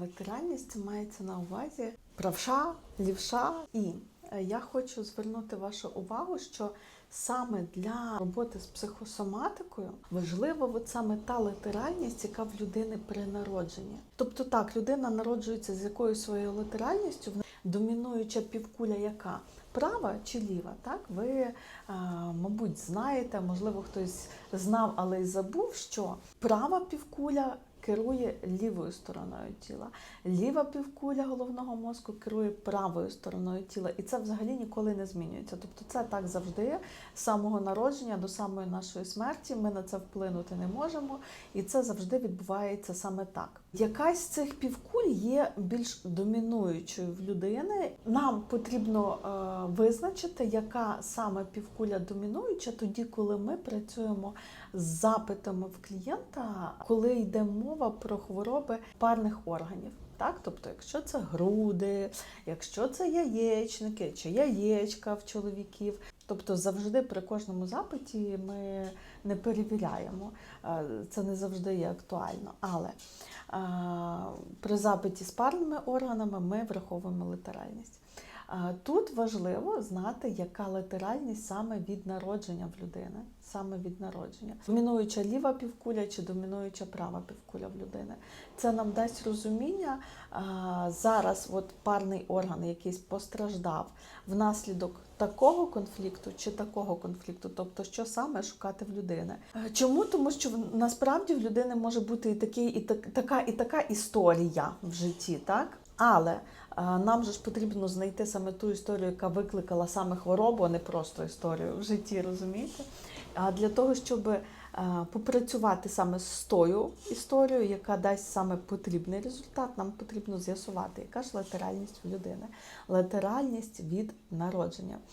Латеральність мається на увазі правша, лівша. І е, я хочу звернути вашу увагу, що саме для роботи з психосоматикою важлива от саме та латеральність, яка в людини при народженні. Тобто так, людина народжується з якоюсь своєю латеральністю, домінуюча півкуля яка? Права чи ліва? Так, ви, е, мабуть, знаєте, можливо, хтось знав, але й забув, що права півкуля керує лівою стороною тіла, ліва півкуля головного мозку керує правою стороною тіла, і це взагалі ніколи не змінюється. Тобто, це так завжди з самого народження до самої нашої смерті. Ми на це вплинути не можемо, і це завжди відбувається саме так. Якась з цих півкуль є більш домінуючою в людини. Нам потрібно е, визначити, яка саме півкуля домінуюча, тоді, коли ми працюємо з запитами в клієнта, коли йде мова про хвороби парних органів. Так, тобто, якщо це груди, якщо це яєчники чи яєчка в чоловіків, тобто завжди при кожному запиті ми не перевіряємо. Е, Це не завжди є актуально. Але е, при запиті з парними органами ми враховуємо латеральність. Тут важливо знати, яка латеральність саме від народження в людини, саме від народження. Домінуюча ліва півкуля чи домінуюча права півкуля в людини. Це нам дасть розуміння. Зараз от парний орган якийсь постраждав внаслідок такого конфлікту чи такого конфлікту, тобто що саме шукати в людини. Чому? Тому що насправді в людини може бути і такий, і так, така, і така історія в житті, так? Але е, нам же ж потрібно знайти саме ту історію, яка викликала саме хворобу, а не просто історію в житті, розумієте? А для того, щоб е, попрацювати саме з тою історією, яка дасть саме потрібний результат, нам потрібно з'ясувати, яка ж латеральність в людини. Латеральність від народження.